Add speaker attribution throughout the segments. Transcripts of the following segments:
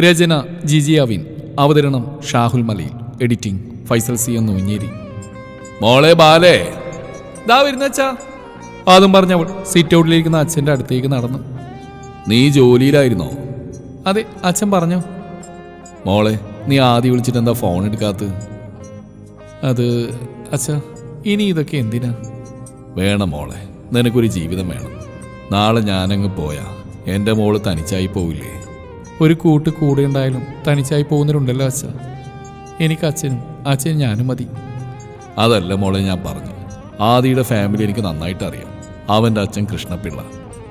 Speaker 1: രചന ജിജി അവിൻ. അവതരണം ഷാഹുൽ മലയിൽ. Editing Faisal C എന്ന് ഉഞ്ഞേരി മോളെ ബാലേ. ദാ വരുന്നച്ചാ അതും പറഞ്ഞവൾ സിറ്റ് ഔട്ടിലിരിക്കുന്ന അച്ഛന്റെ അടുത്തേക്ക് നടന്നു. നീ ജോലിയിലായിരുന്നോ? അതെ അച്ഛൻ പറഞ്ഞു. മോളെ നീ ആദ്യം വിളിച്ചിട്ട് എന്താ ഫോൺ എടുക്കാത്ത അത് അച്ഛാ ഇനി ഇതൊക്കെ എന്തിനാ? വേണം മോളെ നിനക്കൊരു ജീവിതം വേണം. നാളെ ഞാനങ്ങ് പോയാ. എന്റെ മോൾ തനിച്ചായി പോവില്ലേ? ഒരു കൂട്ട് കൂടെ ഉണ്ടായാലും തനിച്ചായി പോകുന്നവരുണ്ടല്ലോ അച്ഛ. എനിക്ക് അച്ഛനും അച്ഛൻ ഞാനും മതി. അതല്ല മോളെ ഞാൻ പറഞ്ഞു. ആദിയുടെ ഫാമിലി എനിക്ക് നന്നായിട്ട് അറിയാം. അവന്റെ അച്ഛൻ കൃഷ്ണപിള്ള.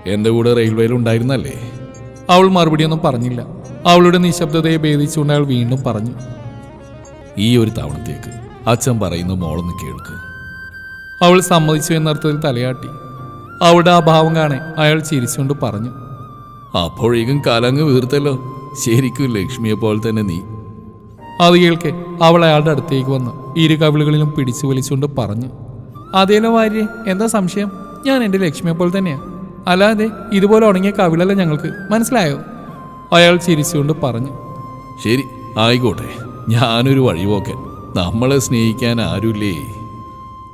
Speaker 1: എന്റെ കൂടെ റെയിൽവേയിൽ ഉണ്ടായിരുന്നല്ലേ? അവൾ മറുപടിയൊന്നും പറഞ്ഞില്ല. അവളുടെ നിശബ്ദതയെ ഭേദിച്ചുകൊണ്ട് അയാൾ വീണ്ടും പറഞ്ഞു. ഈ ഒരു തവണത്തേക്ക് അച്ഛൻ പറയുന്ന മോളൊന്ന് കേൾക്ക്. അവൾ സമ്മതിച്ചു എന്നർത്ഥത്തിൽ തലയാട്ടി. അവളുടെ ആ ഭാവം കാണെ അയാൾ ചിരിച്ചുകൊണ്ട് പറഞ്ഞു. അപ്പോഴേക്കും കലങ്ങ് വീർത്തല്ലോ. ശരിക്കും ലക്ഷ്മിയെ പോലെ തന്നെ നീ. അത് കേൾക്കെ അവൾ അയാളുടെ അടുത്തേക്ക് വന്ന് ഇരു കവിളുകളിലും പിടിച്ചു വലിച്ചുകൊണ്ട് പറഞ്ഞു അതേലോ ഭാര്യ എന്താ സംശയം? ഞാൻ എന്റെ ലക്ഷ്മിയെ പോലെ തന്നെയാ. അല്ലാതെ ഇതുപോലെ ഉണങ്ങിയ കവിളല്ല ഞങ്ങൾക്ക്. മനസ്സിലായോ? അയാൾ ചിരിച്ചുകൊണ്ട് പറഞ്ഞു ശരി ആയിക്കോട്ടെ. ഞാനൊരു വഴിപോക്കൻ. നമ്മളെ സ്നേഹിക്കാൻ ആരുമില്ലേ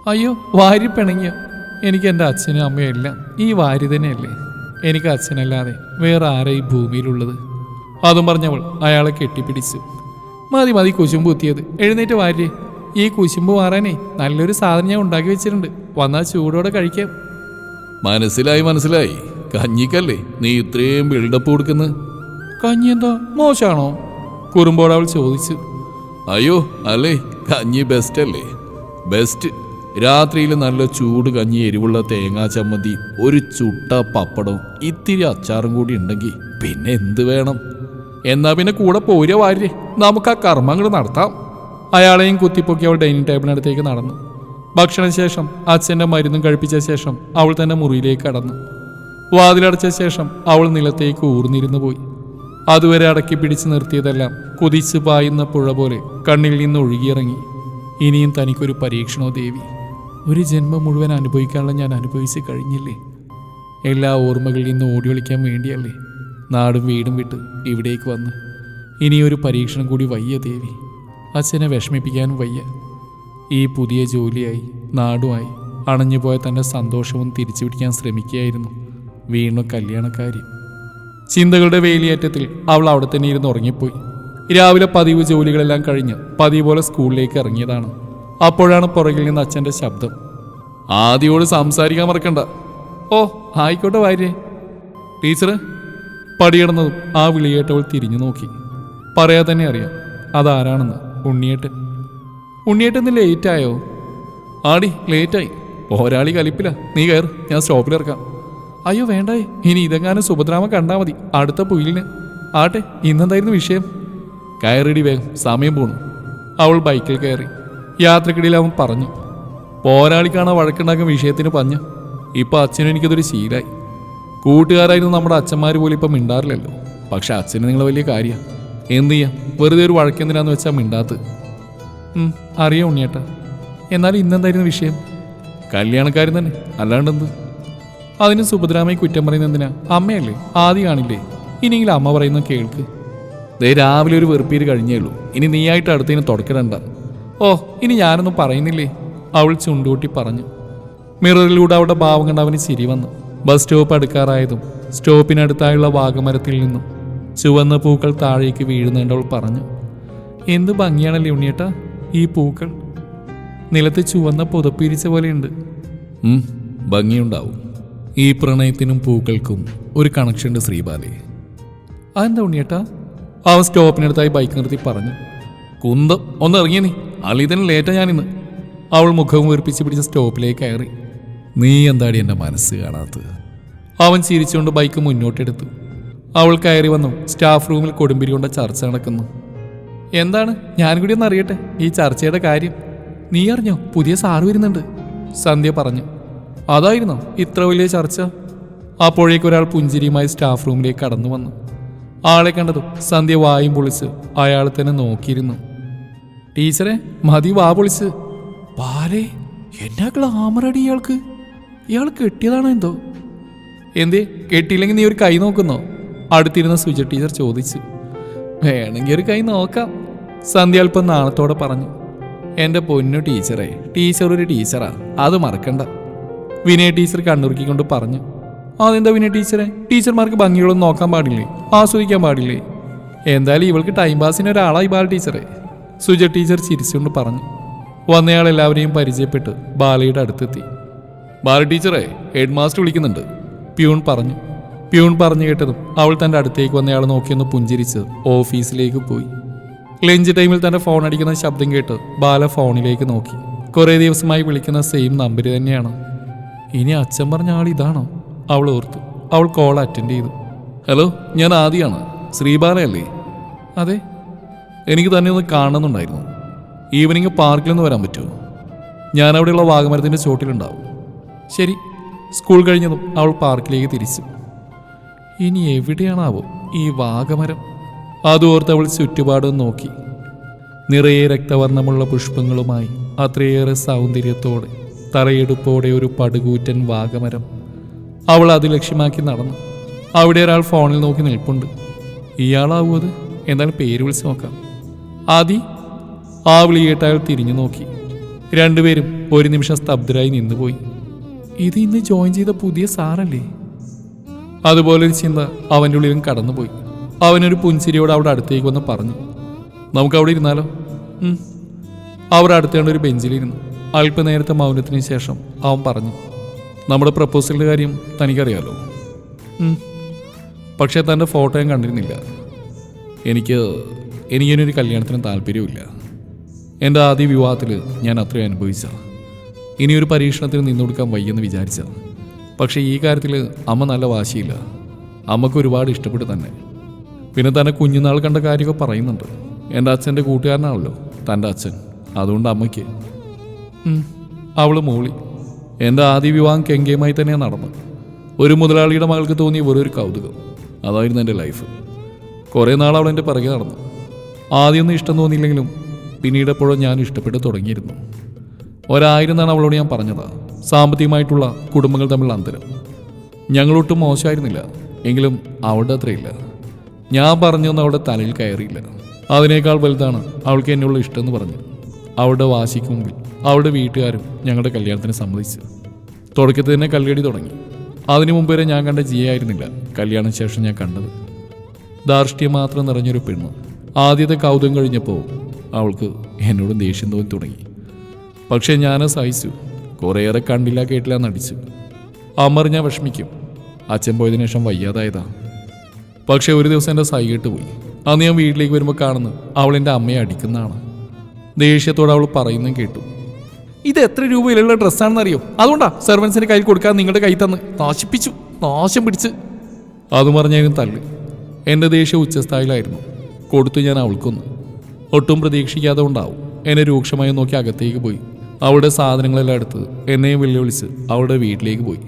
Speaker 1: അയ്യോ വാരി പിണങ്ങിയ? എനിക്ക് എന്റെ അച്ഛനും അമ്മയും എല്ലാം ഈ വാരി തന്നെയല്ലേ? എനിക്ക് അച്ഛനല്ലാതെ വേറെ ആരാ ഈ ഭൂമിയിലുള്ളത്? അതും പറഞ്ഞവൾ അയാളെ കെട്ടിപ്പിടിച്ചു. മതി മതി കുശുമ്പ് കുത്തിയത്. എഴുന്നേറ്റ് വാര്യേ. ഈ കുശുമ്പ് മാറാനേ നല്ലൊരു സാധനം ഞാൻ ഉണ്ടാക്കി വെച്ചിട്ടുണ്ട്. വന്നാൽ ചൂടോടെ കഴിക്കാം. മനസ്സിലായി മനസ്സിലായി. കഞ്ഞിക്കല്ലേ നീ ഇത്രയും ബിൽഡപ്പ് കൊടുക്കുന്നത് കഞ്ഞി എന്താ? മോശമാണോ കുറുമ്പോട് അവൾ ചോദിച്ചു. അയ്യോ അല്ലേ? കഞ്ഞി ബെസ്റ്റ് അല്ലേ? ബെസ്റ്റ് രാത്രിയിൽ നല്ല ചൂട് കഞ്ഞി എരിവുള്ള തേങ്ങാ ചമ്മന്തി ഒരു ചുട്ട പപ്പടവും ഇത്തിരി അച്ചാറും കൂടി ഉണ്ടെങ്കിൽ പിന്നെ എന്ത് വേണം? എന്നാ പിന്നെ കൂടെ പോരുക വാര്യേ നമുക്ക് ആ കർമ്മങ്ങൾ നടത്താം. അയാളെയും കുത്തിപ്പൊക്കി അവൾ ഡൈനിങ് ടേബിളിനടുത്തേക്ക് നടന്നു. ഭക്ഷണശേഷം അച്ഛന്റെ മരുന്നും കഴിപ്പിച്ച ശേഷം അവൾ തന്നെ മുറിയിലേക്ക് കടന്നു. വാതിലടച്ച ശേഷം അവൾ നിലത്തേക്ക് ഊർന്നിരുന്നു പോയി. അതുവരെ അടക്കി പിടിച്ചു നിർത്തിയതെല്ലാം കുതിച്ചു പായുന്ന പുഴ പോലെ കണ്ണിൽ നിന്ന് ഒഴുകിയിറങ്ങി. ഇനിയും തനിക്കൊരു പരീക്ഷണോ ദേവി? ഒരു ജന്മം മുഴുവൻ അനുഭവിക്കാനുള്ള ഞാൻ അനുഭവിച്ച് കഴിഞ്ഞില്ലേ? എല്ലാ ഓർമ്മകളിൽ നിന്ന് ഓടി ഒളിക്കാൻ വേണ്ടിയല്ലേ? നാടും വീടും വിട്ട് ഇവിടേക്ക് വന്ന്. ഇനിയൊരു പരീക്ഷണം കൂടി വയ്യ ദേവി. അച്ഛനെ വിഷമിപ്പിക്കാനും വയ്യ. ഈ പുതിയ ജോലിയായി നാടുമായി അണഞ്ഞുപോയ തന്റെ സന്തോഷവും തിരിച്ചു പിടിക്കാൻ ശ്രമിക്കുകയായിരുന്നു വീണ്ടും കല്യാണക്കാരി. ചിന്തകളുടെ വേലിയേറ്റത്തിൽ അവൾ അവിടെ തന്നെ ഇരുന്ന് ഉറങ്ങിപ്പോയി. രാവിലെ പതിവ് ജോലികളെല്ലാം കഴിഞ്ഞ് പതിവ് പോലെ സ്കൂളിലേക്ക് ഇറങ്ങിയതാണ്. അപ്പോഴാണ് പുറകിൽ നിന്ന് അച്ഛന്റെ ശബ്ദം. ആദ്യോട് സംസാരിക്കാൻ മറക്കണ്ട. ഓ ആയിക്കോട്ടെ വാര്യേ ടീച്ചർ പടിയിടുന്നതും ആ വിളിയേറ്റവൾ തിരിഞ്ഞു നോക്കി. പറയാതെ തന്നെ അറിയാം അതാരാണെന്ന്. ഉണ്ണിയേട്ടൻ. ഉണ്ണിയേട്ടൻ ഇന്ന് ആയോ? ആടി ലേറ്റായി പോരാളി കലിപ്പില്ല നീ കയറ് ഞാൻ സ്റ്റോപ്പിൽ ഇറക്കാം. അയ്യോ വേണ്ടായി. ഇനി ഇതെങ്ങാനും സുഭദ്രാമ കണ്ടാൽ മതി. അടുത്ത പുയിലിന്. ആട്ടെ ഇന്നെന്തായിരുന്നു വിഷയം? കയറിടി വേഗം സമയം പോണു. അവൾ ബൈക്കിൽ കയറി. യാത്രക്കിടയിൽ അവൻ പറഞ്ഞു പോരാളിക്കാണ് വഴക്കുണ്ടാക്കുന്ന വിഷയത്തിന് പഞ്ഞ്. ഇപ്പൊ അച്ഛനും എനിക്കതൊരു ശീലായി. കൂട്ടുകാരായിരുന്നു നമ്മുടെ അച്ഛന്മാർ പോലും ഇപ്പം മിണ്ടാറില്ലല്ലോ. പക്ഷെ അച്ഛന് നിങ്ങൾ വലിയ കാര്യമാണ് എന്ത് ചെയ്യാം? വെറുതെ ഒരു വഴക്കെന്തിനാന്ന് വെച്ചാൽ മിണ്ടാത്ത് അറിയാം ഉണ്ണിയേട്ടാ. എന്നാലും ഇന്നെന്തായിരുന്നു വിഷയം? കല്യാണക്കാരൻ തന്നെ. അല്ലാണ്ടെന്ത്? അതിന് സുഭദ്രാമയെ കുറ്റം പറയുന്നത് എന്തിനാ? അമ്മയല്ലേ? ആദ്യം കാണില്ലേ? ഇനിയെങ്കിലും അമ്മ പറയുന്ന കേൾക്ക്. ദേ രാവിലെ ഒരു വെറുപ്പീര് കഴിഞ്ഞേ ഉള്ളൂ. ഇനി നീയായിട്ട് അടുത്തതിന് തുടക്കിടണ്ട. ഓ ഇനി ഞാനൊന്നും പറയുന്നില്ലേ? അവൾ ചുണ്ടൂട്ടി പറഞ്ഞു. മിററിലൂടെ അവളുടെ ഭാവം കണ്ട് അവന് ചിരി വന്നു. ബസ് സ്റ്റോപ്പ് അടുക്കാറായതും സ്റ്റോപ്പിനടുത്തായുള്ള വാഗമരത്തിൽ നിന്നും ചുവന്ന പൂക്കൾ താഴേക്ക് വീഴുന്നുണ്ട് അവൾ പറഞ്ഞു. എന്ത് ഭംഗിയാണല്ലേ ഉണ്ണിയേട്ടാ ഈ പൂക്കൾ? നിലത്ത് ചുവന്ന പുതപ്പിരിച്ച പോലെയുണ്ട്. ഭംഗിയുണ്ടാവും. ഈ പ്രണയത്തിനും പൂക്കൾക്കും ഒരു കണക്ഷൻ ഉണ്ട് ശ്രീബാലി. അതെന്താ ഉണ്ണിയേട്ടാ? അവൻ സ്റ്റോപ്പിനടുത്തായി ബൈക്ക് നിർത്തി പറഞ്ഞു. കുന്തം ഒന്ന് ഇറങ്ങിയ നീ. തന്നെ ലേറ്റാ ഞാനിന്ന്. അവൾ മുഖം വീർപ്പിച്ച് പിടിച്ച സ്റ്റോപ്പിലേക്ക് കയറി. നീ എന്താടി എന്റെ മനസ്സ് കാണാത്തത്? അവൻ ചിരിച്ചുകൊണ്ട് ബൈക്ക് മുന്നോട്ടെടുത്തു. അവൾ കയറി വന്നു. സ്റ്റാഫ് റൂമിൽ കൊടുമ്പിരി കൊണ്ട ചർച്ച നടക്കുന്നു. എന്താണ്? ഞാൻ കൂടി ഒന്ന് അറിയട്ടെ. ഈ ചർച്ചയുടെ കാര്യം. നീ അറിഞ്ഞോ? പുതിയ സാറ് വരുന്നുണ്ട്. സന്ധ്യ പറഞ്ഞു. അതായിരുന്നോ? ഇത്ര വലിയ ചർച്ച? അപ്പോഴേക്ക് ഒരാൾ പുഞ്ചിരിയുമായി സ്റ്റാഫ് റൂമിലേക്ക് കടന്നു വന്നു. ആളെ കണ്ടതും സന്ധ്യ വായും പൊളിച്ച് അയാൾ തന്നെ നോക്കിയിരുന്നു. ടീച്ചറെ മതി വാ പൊളിച്ച്. പാലേ എന്നാ ഗ്ലാമറടി ഇയാൾക്ക്? ഇയാൾ കെട്ടിയതാണോ എന്തോ? എന്തേ കെട്ടിയില്ലെങ്കിൽ നീ ഒരു കൈ നോക്കുന്നോ? അടുത്തിരുന്ന സുജ ടീച്ചർ ചോദിച്ചു. വേണമെങ്കിൽ ഒരു കൈ നോക്കാം സന്ധ്യ അല്പം നാളത്തോടെ പറഞ്ഞു. എന്റെ പൊന്നു ടീച്ചറെ ടീച്ചർ ഒരു ടീച്ചറാ അത് മറക്കണ്ട. വിനയ ടീച്ചർ കണ്ണുറുക്കിക്കൊണ്ട് പറഞ്ഞു. അതെന്താ വിനയ ടീച്ചറെ ടീച്ചർമാർക്ക് ഭംഗികളൊന്നും നോക്കാൻ പാടില്ലേ ആസ്വദിക്കാൻ പാടില്ലേ? എന്തായാലും ഇവൾക്ക് ടൈം പാസിന് ഒരാളായി ബാല ടീച്ചറെ. സുജ ടീച്ചർ ചിരിച്ചുകൊണ്ട് പറഞ്ഞു. വന്നയാൾ എല്ലാവരെയും പരിചയപ്പെട്ട് ബാലയുടെ അടുത്തെത്തി. ബാല ടീച്ചറെ ഹെഡ് മാസ്റ്റർ വിളിക്കുന്നുണ്ട്. പ്യൂൺ പറഞ്ഞു. പ്യൂൺ പറഞ്ഞു കേട്ടതും അവൾ തന്റെ അടുത്തേക്ക് വന്നയാൾ നോക്കിയൊന്ന് പുഞ്ചിരിച്ച് ഓഫീസിലേക്ക് പോയി. ലഞ്ച് ടൈമിൽ തന്റെ ഫോൺ അടിക്കുന്ന ശബ്ദം കേട്ട് ബാല ഫോണിലേക്ക് നോക്കി. കുറേ ദിവസമായി വിളിക്കുന്ന സെയിം നമ്പർ തന്നെയാണ്. ഇനി അച്ഛൻ പറഞ്ഞ ആൾ ഇതാണോ? അവൾ ഓർത്തു. അവൾ കോൾ അറ്റൻഡ് ചെയ്തു. ഹലോ ഞാൻ ആദിയാണ്. ശ്രീബാലയല്ലേ? അതെ എനിക്ക് തന്നെ ഒന്ന് കാണണമെന്നുണ്ടായിരുന്നു. ഈവനിങ് പാർക്കിലൊന്ന് വരാൻ പറ്റുമോ? ഞാൻ അവിടെയുള്ള വാഗമരത്തിന്റെ ചോട്ടിലുണ്ടാവും. ശരി സ്കൂൾ കഴിഞ്ഞതും അവൾ പാർക്കിലേക്ക് തിരിച്ചു. ഇനി എവിടെയാണാവോ ഈ വാഗമരം? അതോർത്ത് അവൾ ചുറ്റുപാടും നോക്കി. നിറയെ രക്തവർണമുള്ള പുഷ്പങ്ങളുമായി അത്രയേറെ സൗന്ദര്യത്തോടെ തറയെടുപ്പോടെ ഒരു പടുകൂറ്റൻ വാഗമരം. അവൾ അത് ലക്ഷ്യമാക്കി നടന്നു. അവിടെ ഒരാൾ ഫോണിൽ നോക്കി നിൽപ്പുണ്ട്. ഇയാളാവൂ അത്? എന്തായാലും പേര് വിളിച്ച് നോക്കാം. ആദി ആ അയാൾ തിരിഞ്ഞു നോക്കി. രണ്ടുപേരും ഒരു നിമിഷം സ്തബ്ധരായി നിന്നുപോയി. ഇത് ഇന്ന് ജോയിൻ ചെയ്ത പുതിയ സാറല്ലേ? അതുപോലെ ചിന്ത അവന്റെ ഉള്ളിലും കടന്നുപോയി. അവനൊരു പുഞ്ചിരിയോട് അവിടെ അടുത്തേക്ക് വന്ന് പറഞ്ഞു നമുക്ക് അവിടെ ഇരുന്നാലോ. അവർ അടുത്തേണ്ട ഒരു ബെഞ്ചിലിരുന്നു. അല്പനേരത്തെ മൗനത്തിന് ശേഷം അവൻ പറഞ്ഞു നമ്മുടെ പ്രപ്പോസലിന്റെ കാര്യം തനിക്കറിയാലോ. പക്ഷേ തന്റെ ഫോട്ടോയും കണ്ടിരുന്നില്ല. എനിക്ക് എനിക്കിനൊരു കല്യാണത്തിന് താല്പര്യമില്ല എന്റെ ആദ്യ വിവാഹത്തിൽ ഞാൻ അത്രയും അനുഭവിച്ച ഇനിയൊരു പരീക്ഷണത്തിന് പരീക്ഷണത്തിന് നിന്നുകൊടുക്കാൻ വയ്യെന്ന് വിചാരിച്ച പക്ഷേ ഈ കാര്യത്തിൽ അമ്മ നല്ല വാശിയില്ല. അമ്മയ്ക്ക് ഒരുപാട് ഇഷ്ടപ്പെട്ടു തന്നെ. പിന്നെ തന്നെ കുഞ്ഞുനാൾ കണ്ട കാര്യമൊക്കെ പറയുന്നുണ്ട്. എന്റെ അച്ഛന്റെ കൂട്ടുകാരനാണല്ലോ തന്റെ അച്ഛൻ. അതുകൊണ്ട് അമ്മയ്ക്ക്. അവൾ മൂളി. എന്റെ ആദ്യ വിവാഹം കെങ്കേമായി തന്നെയാണ് നടന്നത്. ഒരു മുതലാളിയുടെ മകൾക്ക് തോന്നിയ വെറൊരു കൗതുകം. അതായിരുന്നു എന്റെ ലൈഫ്. കുറേ നാൾ അവൾ എന്റെ പിറകെ നടന്നു. ആദ്യമൊന്നും ഇഷ്ടം തോന്നിയില്ലെങ്കിലും പിന്നീട് എപ്പോഴും ഞാൻ ഇഷ്ടപ്പെട്ട് തുടങ്ങിയിരുന്നു. ഒരായിരം എന്നാണ് അവളോട് ഞാൻ പറഞ്ഞത്. സാമ്പത്തികമായിട്ടുള്ള കുടുംബങ്ങൾ തമ്മിലുള്ള അന്തരം. ഞങ്ങളൊട്ടും മോശമായിരുന്നില്ല. എങ്കിലും അവളുടെ അത്രയില്ല. ഞാൻ പറഞ്ഞൊന്നും അവളുടെ തലയിൽ കയറിയില്ല. അതിനേക്കാൾ വലുതാണ് അവൾക്ക് എന്നുള്ള ഇഷ്ടമെന്ന് പറഞ്ഞു അവളുടെ വാശിക്ക് മുമ്പിൽ അവളുടെ വീട്ടുകാരും ഞങ്ങളുടെ കല്യാണത്തിന് സമ്മതിച്ചു. തുടക്കത്തിൽ തന്നെ കല്യാടി തുടങ്ങി. അതിനു മുമ്പ് വരെ ഞാൻ കണ്ട ജിയായിരുന്നില്ല കല്യാണ ശേഷം ഞാൻ കണ്ടത്. ധാർഷ്ട്യം മാത്രം നിറഞ്ഞൊരു പെണ്ണ്. ആദ്യത്തെ കൗതുകം കഴിഞ്ഞപ്പോൾ അവൾക്ക് എന്നോട് ദേഷ്യം തോന്നി തുടങ്ങി. പക്ഷേ ഞാൻ സഹിച്ചു. കുറേയേറെ കണ്ടില്ല കേട്ടില്ല നടിച്ചു. അമർ ഞാൻ വിഷമിക്കും. അച്ഛൻ പോയതിനു ശേഷം വയ്യാതായതാ. പക്ഷേ ഒരു ദിവസം എന്റെ സൈകിട്ട് പോയി. അന്ന് ഞാൻ വീട്ടിലേക്ക് വരുമ്പോൾ കാണുന്നു അവൾ എന്റെ അമ്മയെ അടിക്കുന്നതാണ്. ദേഷ്യത്തോടെ അവൾ പറയുന്നതും കേട്ടു. ഇത് എത്ര രൂപയിലുള്ള ഡ്രസ്സാണെന്നറിയോ? അതുകൊണ്ടാ സെർവൻസിന്റെ കയ്യിൽ കൊടുക്കാൻ നിങ്ങളുടെ കൈ തന്ന് നാശിപ്പിച്ചു നാശം പിടിച്ച്. അത് പറഞ്ഞാലും തള്ളി. എന്റെ ദേഷ്യം ഉച്ചസ്ഥായിലായിരുന്നു. കൊടുത്തു ഞാൻ അവൾക്കൊന്ന് ഒട്ടും പ്രതീക്ഷിക്കാതെ ഉണ്ടാവും. എന്നെ രൂക്ഷമായി നോക്കി അകത്തേക്ക് പോയി. അവളുടെ സാധനങ്ങളെല്ലാം എടുത്ത് എന്നെയും വെല്ലുവിളിച്ച് അവളുടെ വീട്ടിലേക്ക് പോയി.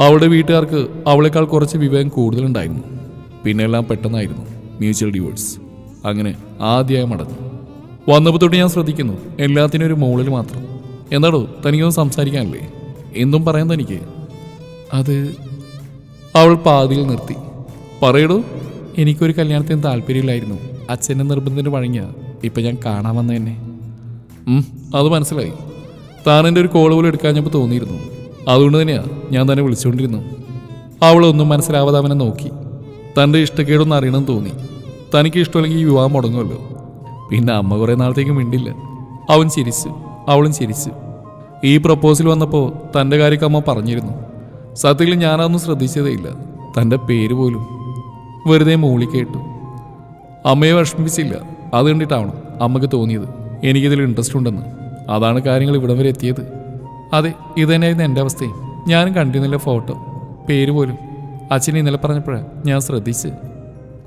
Speaker 1: അവളുടെ വീട്ടുകാർക്ക് അവളെക്കാൾ കുറച്ച് വിവേകം കൂടുതലുണ്ടായിരുന്നു. പിന്നെ എല്ലാം പെട്ടെന്നായിരുന്നു. Mutual divorce. അങ്ങനെ ആദ്യമായി മടങ്ങി. വന്നപ്പോൾ തൊട്ട് ഞാൻ ശ്രദ്ധിക്കുന്നു എല്ലാത്തിനും ഒരു മുകളിൽ മാത്രം. എന്താടോ തനിക്കൊന്നും സംസാരിക്കാനല്ലേ? എന്തും പറയാൻ തനിക്ക് അത് അവൾ പാതിയിൽ നിർത്തി. പറയടോ എനിക്കൊരു കല്യാണത്തിന് താല്പര്യമില്ലായിരുന്നു. അച്ഛന്റെ നിർബന്ധത്തിന് വഴങ്ങിയ. ഇപ്പം ഞാൻ കാണാൻ വന്ന തന്നെ അത് മനസ്സിലായി. താൻ എന്റെ ഒരു കോൾ പോലും എടുക്കാഞ്ഞപ്പോൾ തോന്നിയിരുന്നു. അതുകൊണ്ട് തന്നെയാണ് ഞാൻ തന്നെ വിളിച്ചുകൊണ്ടിരുന്നു. അവളൊന്നും മനസ്സിലാവാതെ അവനെ നോക്കി. തന്റെ ഇഷ്ടക്കേടൊന്നും അറിയണമെന്ന് തോന്നി. തനിക്ക് ഇഷ്ടമല്ലെങ്കിൽ ഈ വിവാഹം മുടങ്ങുമല്ലോ. പിന്നെ അമ്മ കുറേ നാളത്തേക്ക് മിണ്ടില്ല. അവൻ ചിരിച്ചു അവളും ചിരിച്ചു. ഈ പ്രപ്പോസൽ വന്നപ്പോൾ തന്റെ കാര്യമൊക്കെ അമ്മ പറഞ്ഞിരുന്നു. സത്യത്തിൽ ഞാനതൊന്നും ശ്രദ്ധിച്ചതേയില്ല. തന്റെ പേര് പോലും. വെറുതെ മൂളി കേട്ടു. അമ്മയെ വിഷമിപ്പിച്ചില്ല. അത് കണ്ടിട്ടാവണം അമ്മയ്ക്ക് തോന്നിയത്. എനിക്കിതിൽ ഇൻട്രസ്റ്റ് ഉണ്ടെന്ന്. അതാണ് കാര്യങ്ങൾ ഇവിടം വരെ എത്തിയത്. അതെ ഇത് തന്നെയായിരുന്നു എന്റെ അവസ്ഥയും. ഞാനും കണ്ടിരുന്നില്ല ഫോട്ടോ. പേര് പോലും. അച്ഛൻ ഇന്നലെ പറഞ്ഞപ്പോഴാണ് ഞാൻ ശ്രദ്ധിച്ച്.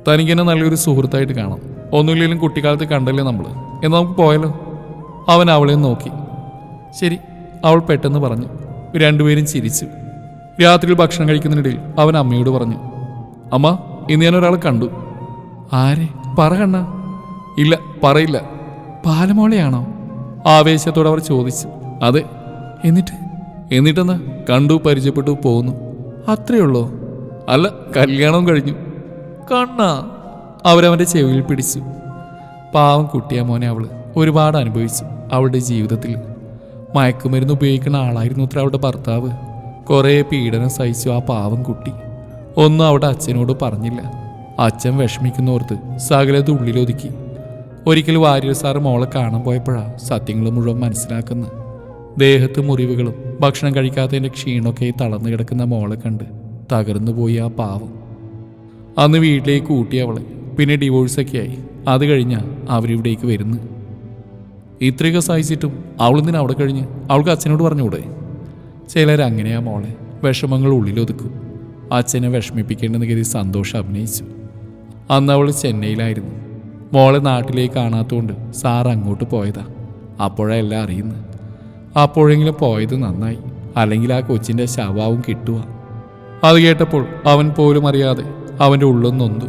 Speaker 1: തനിക്കെന്നെ നല്ലൊരു സുഹൃത്തായിട്ട് കാണാം. ഒന്നുമില്ലെങ്കിലും കുട്ടിക്കാലത്ത് കണ്ടല്ലേ നമ്മൾ എന്നാൽ നമുക്ക് പോയാലോ? അവൻ അവളെ നോക്കി. ശരി അവൾ പെട്ടെന്ന് പറഞ്ഞു. രണ്ടുപേരും ചിരിച്ചു. രാത്രിയിൽ ഭക്ഷണം കഴിക്കുന്നതിനിടയിൽ അവൻ അമ്മയോട് പറഞ്ഞു. അമ്മ ഇന്ന് ഞാൻ ഒരാളെ കണ്ടു. ആരെ? പറ കണ്ണ ഇല്ല പറയില്ല. പാലമോളയാണോ ആവേശത്തോടെ അവർ ചോദിച്ചു. അതെ. എന്നിട്ട്? എന്നിട്ടെന്നാ കണ്ടു പരിചയപ്പെട്ടു പോന്നു. അത്രേ ഉള്ളോ അല്ല കല്യാണം കഴിഞ്ഞു. കണ്ണ. അവരവന്റെ ചെവിയിൽ പിടിച്ചു. പാവം കുട്ടിയ മോനെ അവൾ. ഒരുപാട് അനുഭവിച്ചു അവളുടെ ജീവിതത്തിൽ. മയക്കുമരുന്ന് ഉപയോഗിക്കുന്ന ആളായിരുന്നു അത്ര അവളുടെ ഭർത്താവ്. കുറേ പീഡനം സഹിച്ചു ആ പാവം കുട്ടി. ഒന്നും അവിടെ അച്ഛനോട് പറഞ്ഞില്ല. അച്ഛൻ വിഷമിക്കുന്നോർത്ത് സകലത് ഉള്ളിലൊതുക്കി. ഒരിക്കൽ വാര്യർ സാർ മോളെ കാണാൻ പോയപ്പോഴാണ് സത്യങ്ങൾ മുഴുവൻ മനസ്സിലാക്കുന്നത്. ദേഹത്ത് മുറിവുകളും ഭക്ഷണം കഴിക്കാത്തതിന്റെ ക്ഷീണമൊക്കെ തളർന്നു കിടക്കുന്ന മോളെ കണ്ട് തകർന്നു പോയി ആ പാവം. അന്ന് വീട്ടിലേക്ക് കൂട്ടി അവളെ പിന്നെ ഡിവോഴ്സൊക്കെ ആയി. അത് കഴിഞ്ഞാൽ അവരിവിടേക്ക് വരുന്നു. ഇത്രയൊക്കെ സഹിച്ചിട്ടും അവൾ അവളെന്തിനാ അവിടെ കഴിഞ്ഞ്? അവൾക്ക് അച്ഛനോട് പറഞ്ഞുകൂടെ? ചിലരങ്ങനെയാ മോളെ വിഷമങ്ങൾ ഉള്ളിലൊതുക്കും. അച്ഛനെ വിഷമിപ്പിക്കേണ്ടെന്ന് കരുതി സന്തോഷം അഭിനയിച്ചു. അന്ന് അവൾ ചെന്നൈയിലായിരുന്നു. മോളെ നാട്ടിലേക്ക് കാണാത്തതുകൊണ്ട് സാർ അങ്ങോട്ട് പോയതാ. അപ്പോഴെല്ലാം അറിയുന്നു. അപ്പോഴെങ്കിലും പോയത് നന്നായി. അല്ലെങ്കിൽ ആ കൊച്ചിന്റെ ശവാവും കിട്ടുക അത് കേട്ടപ്പോൾ അവൻ പോലും അറിയാതെ അവന്റെ ഉള്ളും നൊന്തു.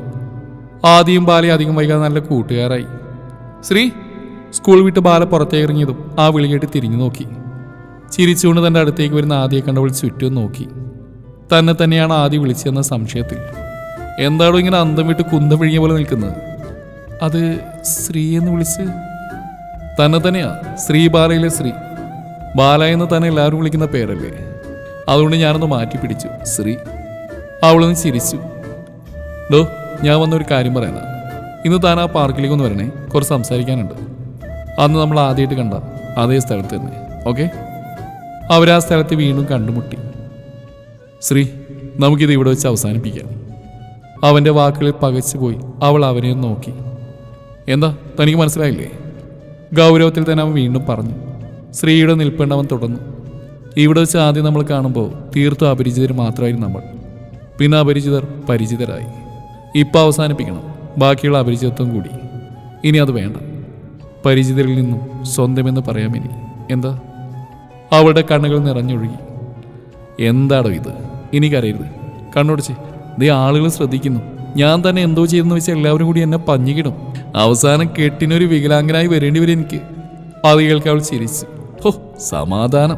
Speaker 1: ആദ്യം ബാലി അധികം വൈകാതെ നല്ല കൂട്ടുകാരായി. ശ്രീ സ്കൂൾ വിട്ട് ബാല പുറത്തേക്ക് ഇറങ്ങിയതും ആ വിളി കേട്ട് തിരിഞ്ഞു നോക്കി. ചിരിച്ചുകൊണ്ട് തന്റെ അടുത്തേക്ക് വരുന്ന ആദ്യം കണ്ടവൾ ചുറ്റും നോക്കി. തന്നെ തന്നെയാണ് ആദ്യം വിളിച്ചതെന്ന സംശയത്തിൽ എന്താണോ ഇങ്ങനെ അന്തം വിട്ട് കുന്തം വിഴിഞ്ഞ പോലെ നിൽക്കുന്നത്? അത് ശ്രീ എന്ന് വിളിച്ച്? തന്നെ തന്നെയാ. ശ്രീ ബാലയിലെ ശ്രീ ബാല എന്ന് തന്നെ എല്ലാവരും വിളിക്കുന്ന പേരല്ലേ? അതുകൊണ്ട് ഞാനൊന്ന് മാറ്റി പിടിച്ചു ശ്രീ അവളൊന്ന് ചിരിച്ചു. ഡോ ഞാൻ വന്നൊരു കാര്യം പറയാനാ. ഇന്ന് താൻ ആ പാർക്കിലേക്ക് ഒന്ന് വരണേ. കുറച്ച് സംസാരിക്കാനുണ്ട്. അന്ന് നമ്മൾ ആദ്യമായിട്ട് കണ്ട അതേ സ്ഥലത്ത് തന്നെ. ഓക്കെ? അവരാ സ്ഥലത്ത് വീണ്ടും കണ്ടുമുട്ടി. ശ്രീ നമുക്കിത് ഇവിടെ വെച്ച് അവസാനിപ്പിക്കാം. അവന്റെ വാക്കുകളിൽ പകച്ചുപോയി. അവൾ അവനെ നോക്കി. എന്താ? തനിക്ക് മനസ്സിലായില്ലേ? ഗൗരവത്തിൽ തന്നെ അവൻ വീണ്ടും പറഞ്ഞു. സ്ത്രീയുടെ നിൽപ്പേണ്ട തുടർന്നു. ഇവിടെ വെച്ച് ആദ്യം നമ്മൾ കാണുമ്പോൾ തീർത്തും അപരിചിതർ മാത്രമായിരുന്നു നമ്മൾ. പിന്നെ അപരിചിതർ പരിചിതരായി. ഇപ്പം അവസാനിപ്പിക്കണം. ബാക്കിയുള്ള അപരിചിതത്വം കൂടി. ഇനി അത് വേണ്ട. പരിചിതരിൽ നിന്നും സ്വന്തമെന്ന് പറയാം എന്താ? അവളുടെ കണ്ണുകൾ നിറഞ്ഞൊഴുകി. എന്താടോ ഇത്? ഇനി കരയരുത്. കണ്ണുടച്ച്. ദേ ആളുകൾ ശ്രദ്ധിക്കുന്നു. ഞാൻ തന്നെ എന്തോ ചെയ്തെന്ന് വെച്ചാൽ എല്ലാവരും കൂടി എന്നെ പഞ്ഞിക്കിടും. അവസാനം കെട്ടിനൊരു വികലാംഗനായി വരേണ്ടി വരും എനിക്ക്. അത് കേൾക്കാൻ അവൾ ചിരിച്ചു. ഹോ സമാധാനം.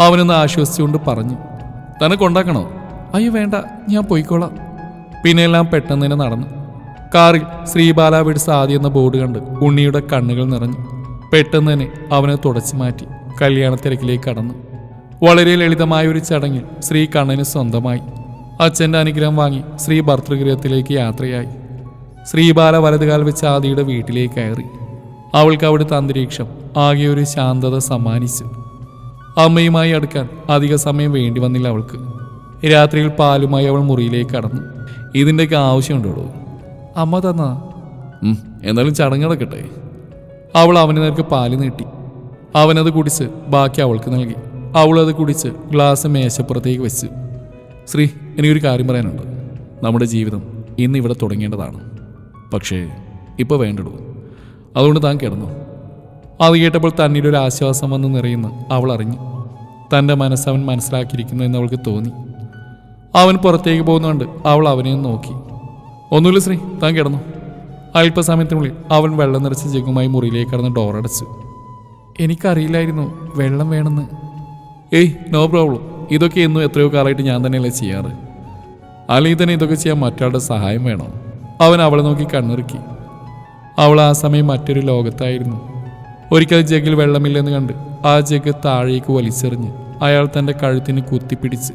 Speaker 1: അവനൊന്ന് ആശ്വസിച്ചുകൊണ്ട് പറഞ്ഞു. തന്നെ കൊണ്ടാക്കണോ? അയ്യോ വേണ്ട. ഞാൻ പോയിക്കോളാം. പിന്നെ എല്ലാം പെട്ടെന്ന് തന്നെ നടന്നു. കാറിൽ ശ്രീബാല വിഡ്സ് ആദ്യം എന്ന ബോർഡ് കണ്ട് ഉണ്ണിയുടെ കണ്ണുകൾ നിറഞ്ഞു. പെട്ടെന്ന് തന്നെ അവനെ തുടച്ചു മാറ്റി കല്യാണത്തിരക്കിലേക്ക് കടന്നു. വളരെ ലളിതമായ ഒരു ചടങ്ങിൽ ശ്രീ കണ്ണന് സ്വന്തമായി. അച്ഛന്റെ അനുഗ്രഹം വാങ്ങി ശ്രീ ഭർത്തൃഗൃഹത്തിലേക്ക് യാത്രയായി. ശ്രീബാല വലതുകാൽ വെച്ച് ആദിയുടെ വീട്ടിലേക്ക് കയറി. അവൾക്ക് അവിടുത്തെ അന്തരീക്ഷം ആകെ ഒരു ശാന്തത സമ്മാനിച്ചു. അമ്മയുമായി അടുക്കാൻ അധിക സമയം വേണ്ടി വന്നില്ല അവൾക്ക്. രാത്രിയിൽ പാലുമായി അവൾ മുറിയിലേക്ക് കടന്നു. ഇതിന്റെയൊക്കെ ആവശ്യമുണ്ടോ അമ്മ തന്നാ. എന്നാലും ചടങ്ങ് നടക്കട്ടെ. അവൾ അവന് നേർക്ക് പാൽ നീട്ടി. അവനത് കുടിച്ച് ബാക്കി അവൾക്ക് നൽകി. അവളത് കുടിച്ച് ഗ്ലാസ് മേശപ്പുറത്തേക്ക് വെച്ചു. ശ്രീ എനിക്കൊരു കാര്യം പറയാനുണ്ട്. നമ്മുടെ ജീവിതം ഇന്ന് ഇവിടെ തുടങ്ങേണ്ടതാണ്. പക്ഷേ ഇപ്പോൾ വേണ്ടടൂ. അതുകൊണ്ട് താൻ കിടന്നു. അത് കേട്ടപ്പോൾ തന്നിൽ ഒരു ആശ്വാസം വന്ന് നിറയുന്ന അവൾ അറിഞ്ഞു. തന്റെ മനസ്സവൻ മനസ്സിലാക്കിയിരിക്കുന്നു എന്ന് അവൾക്ക് തോന്നി. അവൻ പുറത്തേക്ക് പോകുന്നുണ്ട് അവൾ അവനെ നോക്കി. ഒന്നുമില്ല ശ്രീ താൻ കിടന്നു. അല്പസമയത്തിനുള്ളിൽ അവൻ വെള്ളം നിറച്ച ജഗുമായി മുറിയിലേക്ക് കടന്ന് ഡോറടച്ചു. എനിക്കറിയില്ലായിരുന്നു വെള്ളം വേണമെന്ന്. ഏയ് നോ പ്രോബ്ലം. ഇതൊക്കെ എന്നും എത്രയോ കാലമായിട്ട് ഞാൻ തന്നെയല്ലേ ചെയ്യാറ്. അല്ലെങ്കിൽ തന്നെ ഇതൊക്കെ ചെയ്യാൻ മറ്റാളുടെ സഹായം വേണോ? അവൻ അവളെ നോക്കി കണ്ണിറുക്കി അവൾ ആ സമയം മറ്റൊരു ലോകത്തായിരുന്നു. ഒരിക്കൽ ജഗിൽ വെള്ളമില്ലെന്ന് കണ്ട് ആ ജഗ് താഴേക്ക് വലിച്ചെറിഞ്ഞ് അയാൾ തന്റെ കഴുത്തിന് കുത്തിപ്പിടിച്ച്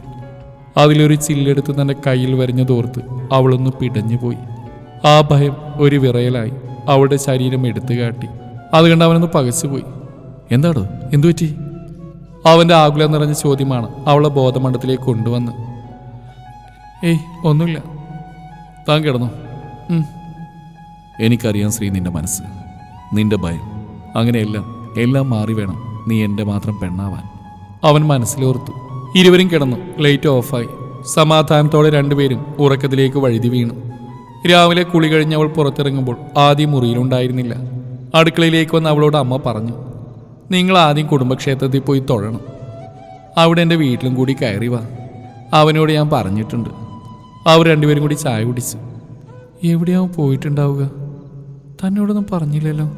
Speaker 1: അതിലൊരു ചില്ലെടുത്ത് തന്റെ കയ്യിൽ വരഞ്ഞതോർത്ത് അവളൊന്ന് പിടഞ്ഞുപോയി ആ ഭയം ഒരു വിറയലായി അവളുടെ ശരീരം എടുത്തു കാട്ടി. അത് കണ്ട് അവനൊന്ന് പകച്ചുപോയി. എന്താടോ? എന്തു പറ്റി? അവന്റെ ആകുലം നിറഞ്ഞ ചോദ്യമാണ് അവളെ ബോധമണ്ഡത്തിലേക്ക് കൊണ്ടുവന്ന്. ഏയ് ഒന്നുമില്ല. താൻ കിടന്നു. എനിക്കറിയാം ശ്രീ നിന്റെ മനസ്സ്. നിന്റെ ഭയം. അങ്ങനെയെല്ലാം എല്ലാം മാറി വേണം. നീ എന്റെ മാത്രം പെണ്ണാവാൻ. അവൻ മനസ്സിലോർത്തു. ഇരുവരും കിടന്നു. ലൈറ്റ് ഓഫായി സമാധാനത്തോടെ രണ്ടുപേരും ഉറക്കത്തിലേക്ക് വഴുതി വീണു. രാവിലെ കുളി കഴിഞ്ഞ് അവൾ പുറത്തിറങ്ങുമ്പോൾ ആദ്യം മുറിയിലുണ്ടായിരുന്നില്ല. അടുക്കളയിലേക്ക് വന്ന് അവളോട് അമ്മ പറഞ്ഞു. നിങ്ങൾ ആദ്യം കുടുംബക്ഷേത്രത്തിൽ പോയി തൊഴണം. അവിടെ എന്റെ വീട്ടിലും കൂടി കയറി വാ. അവനോട് ഞാൻ പറഞ്ഞിട്ടുണ്ട്. അവർ രണ്ടുപേരും കൂടി ചായ കുടിച്ചു. എവിടെയാവും പോയിട്ടുണ്ടാവുക? തന്നോടൊന്നും പറഞ്ഞില്ലല്ലോ.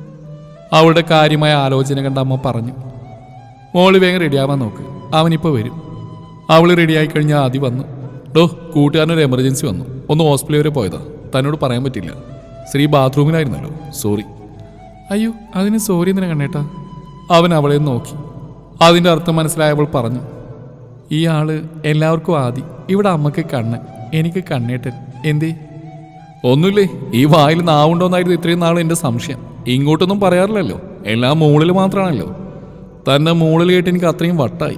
Speaker 1: അവളുടെ കാര്യമായ ആലോചന കണ്ട അമ്മ പറഞ്ഞു. മോൾ വേഗം റെഡിയാവാൻ നോക്ക്. അവനിപ്പോൾ വരും. അവൾ റെഡിയായി കഴിഞ്ഞാൽ ആദ്യം വന്നു. ഡോ കൂട്ടുകാരനൊരു എമർജൻസി വന്നു. ഒന്ന് ഹോസ്പിറ്റലിൽ വരെ പോയതാ. തന്നോട് പറയാൻ പറ്റില്ല. ശ്രീ ബാത്റൂമിലായിരുന്നല്ലോ. സോറി. അയ്യോ അതിന് സോറി എന്തിനാ കണ്ണേട്ടാ? അവൻ അവളെ നോക്കി. അതിന്റെ അർത്ഥം മനസ്സിലായവൾ പറഞ്ഞു ഈ ആൾ എല്ലാവർക്കും ആദി. ഇവിടെ അമ്മയ്ക്ക് കണ്ണ് എനിക്ക് കണ്ണേട്ടൻ. എന്തേ? ഒന്നുമില്ലേ ഈ വായിൽ നാവുണ്ടോന്നായിരുന്നു ഇത്രയും നാൾ എന്റെ സംശയം. ഇങ്ങോട്ടൊന്നും പറയാറില്ലല്ലോ. എല്ലാം മുകളിൽ മാത്രമാണല്ലോ. തന്നെ മുകളിൽ കേട്ട് എനിക്ക് അത്രയും വട്ടായി.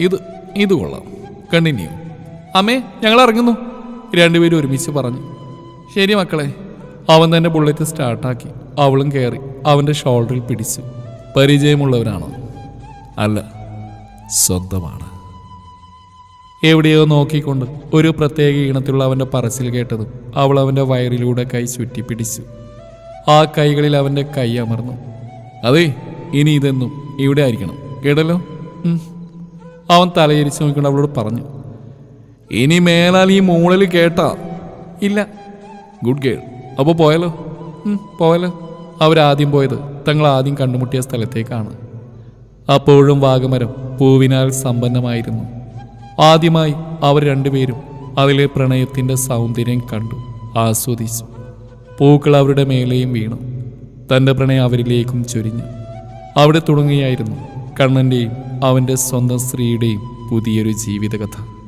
Speaker 1: ഇത് ഇത് കൊള്ളാം. കണ്ടിന്യൂ. അമ്മേ ഞങ്ങൾ ഇറങ്ങുന്നു. രണ്ടുപേരും ഒരുമിച്ച് പറഞ്ഞു. ശരി മക്കളെ. അവൻ തന്നെ ബുള്ളറ്റ് സ്റ്റാർട്ടാക്കി അവളും കയറി അവന്റെ ഷോൾഡറിൽ പിടിച്ചു. പരിചയമുള്ളവരാണോ? അല്ല സ്വന്തമാണ്. എവിടെയോ നോക്കിക്കൊണ്ട് ഒരു പ്രത്യേക ഈണത്തിലുള്ള അവന്റെ പറച്ചിൽ കേട്ടതും അവൾ അവന്റെ വയറിലൂടെ കൈ ചുറ്റി പിടിച്ചു ആ കൈകളിൽ അവന്റെ കൈ അമർന്നു. അതെ ഇനി ഇതെന്നും ഇവിടെ ആയിരിക്കണം. കേട്ടല്ലോ? അവൻ തലയിരിച്ച് നോക്കിക്കൊണ്ട് അവളോട് പറഞ്ഞു ഇനി മേലാൽ ഈ മൂളിൽ കേട്ടാ. ഇല്ല. Good girl. അപ്പോൾ പോയാലോ? പോയാലോ. അവരാദ്യം പോയത് തങ്ങൾ ആദ്യം കണ്ടുമുട്ടിയ സ്ഥലത്തേക്കാണ്. അപ്പോഴും വാഗമരം പൂവിനാൽ സമ്പന്നമായിരുന്നു. ആദ്യമായി അവർ രണ്ടുപേരും അതിലെ പ്രണയത്തിന്റെ സൗന്ദര്യം കണ്ടു ആസ്വദിച്ചു. പൂക്കൾ അവരുടെ മേലെയും വീണു. തന്റെ പ്രണയം അവരിലേക്കും ചൊരിഞ്ഞു. അവിടെ തുടങ്ങിയായിരുന്നു കണ്ണന്റെയും അവന്റെ സ്വന്തം സ്ത്രീയുടെയും പുതിയൊരു ജീവിതകഥ.